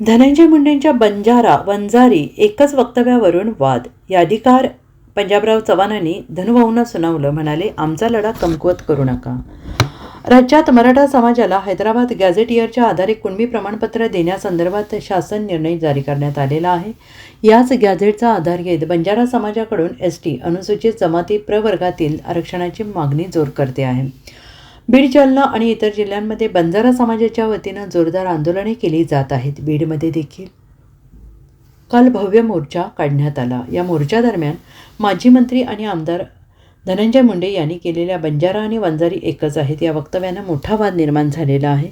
धनंजय मुंडेंच्या बंजारा वंजारी एकच वक्तव्यावरून वाद. याधिकार पंजाबराव चव्हाणांनी धनुभाऊंना सुनावलं. म्हणाले आमचा लढा कमकुवत करू नका. राज्यात मराठा समाजाला हैदराबाद गॅझेट इयरच्या आधारे कुणबी प्रमाणपत्र देण्यासंदर्भात शासन निर्णय जारी करण्यात आलेला आहे. याच गॅझेटचा आधार घेत बंजारा समाजाकडून एस टी अनुसूचित जमाती प्रवर्गातील आरक्षणाची मागणी जोर करते आहे. बीड जालना आणि इतर जिल्ह्यांमध्ये बंजारा समाजाच्या वतीनं जोरदार आंदोलने केली जात आहेत. बीडमध्ये देखील काल भव्य मोर्चा काढण्यात आला. या मोर्चादरम्यान माजी मंत्री आणि आमदार धनंजय मुंडे यांनी केलेल्या बंजारा आणि वंजारी एकच आहेत. या वक्तव्यानं मोठा वाद निर्माण झालेला आहे.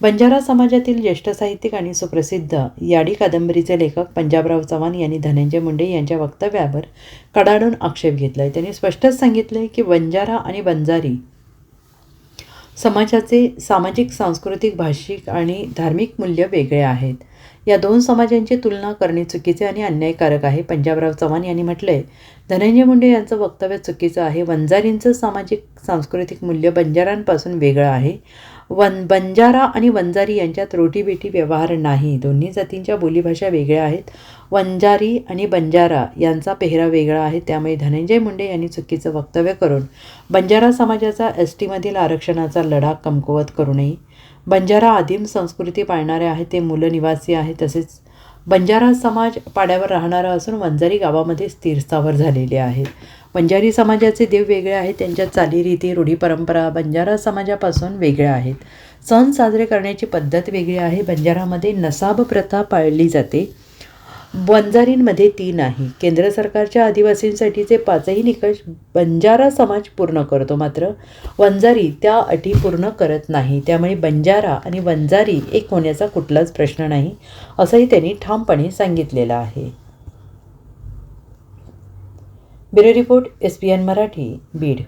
बंजारा समाजातील ज्येष्ठ साहित्यिक आणि सुप्रसिद्ध याडी कादंबरीचे लेखक पंजाबराव चव्हाण यांनी धनंजय मुंडे यांच्या वक्तव्यावर कडाडून आक्षेप घेतला आहे त्यांनी स्पष्टच सांगितलं की बंजारा आणि बंजारी समाजाचे सामाजिक सांस्कृतिक भाषिक आणि धार्मिक मूल्य वेगळे आहेत. या दोन समाजांची तुलना करणे चुकीचे आणि अन्यायकारक आहे. पंजाबराव चव्हाण यांनी म्हटलंय धनंजय मुंडे यांचं वक्तव्य चुकीचं आहे. वंजारींचं सामाजिक सांस्कृतिक मूल्य बंजारांपासून वेगळं आहे. वन बंजारा आणि वंजारी यांच्यात रोटीबेटी व्यवहार नाही. दोन्ही जातींच्या बोलीभाषा वेगळ्या आहेत. वंजारी आणि बंजारा यांचा पेहरा वेगळा आहे. त्यामुळे धनंजय मुंडे यांनी चुकीचं वक्तव्य करून बंजारा समाजाचा एस टीमधील आरक्षणाचा लढा कमकुवत करू नये. बंजारा आदिम संस्कृती पाळणारे आहेत. ते मूलनिवासी आहे तसेच बंजारा समाज पाड्यावर राहणारा असून वंजारी गावामध्ये स्थिरस्थावर झालेले आहेत बंजारी समाजाचे देव वेगळे आहेत त्यांच्या चालीरीती रूढी परंपरा बंजारा समाजापासून वेगळ्या आहेत. सण साजरे करण्याची पद्धत वेगळी आहे. बंजारामध्ये नसाब प्रथा पाळली जाते. बंजारींमध्ये ती नाही. केंद्र सरकारच्या आदिवासींसाठीचे पाचही निकष बंजारा समाज पूर्ण करतो मात्र वंजारी त्या अटी पूर्ण करत नाही. त्यामुळे बंजारा आणि वंजारी एक होण्याचा कुठलाच प्रश्न नाही असंही त्यांनी ठामपणे सांगितलेलं आहे. Bureau report S P N Marathi Beed.